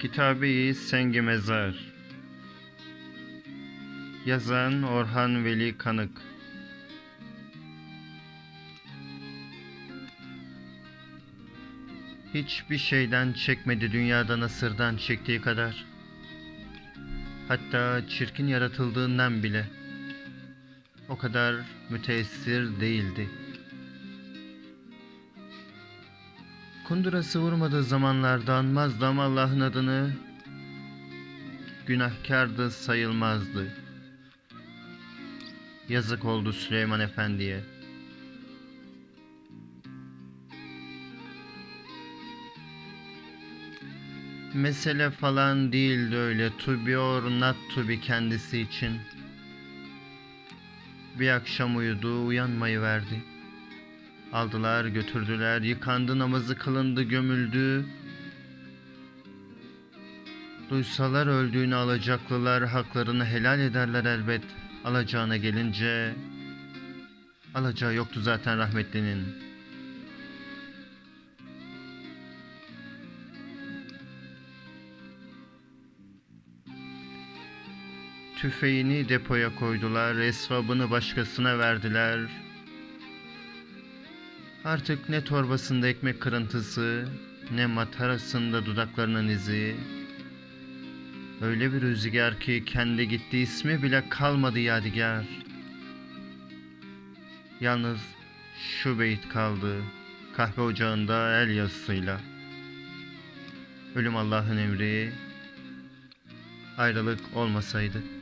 Kitabe-i Sengi Mezar Yazan Orhan Veli Kanık Hiçbir şeyden çekmedi dünyada nasırdan çektiği kadar. Hatta çirkin yaratıldığından bile. O kadar müteessir değildi. Kundurası vurmadığı zamanlarda anmazdı ama Allah'ın adını günahkardı sayılmazdı. Yazık oldu Süleyman Efendi'ye. Mesele falan değildi öyle. To be or not to be kendisi için. Bir akşam uyudu, uyanmayı verdi. Aldılar, götürdüler, yıkandı, namazı kılındı, gömüldü. Duysalar öldüğünü alacaklılar, haklarını helal ederler elbet. Alacağına gelince... Alacağı yoktu zaten rahmetlinin. Tüfeğini depoya koydular, esvabını başkasına verdiler. Artık ne torbasında ekmek kırıntısı, ne matarasında dudaklarının izi. Öyle bir rüzgar ki kendi gitti ismi bile kalmadı yadigar. Yalnız şu beyit kaldı, kahve ocağında el yazısıyla. Ölüm Allah'ın emri, ayrılık olmasaydı.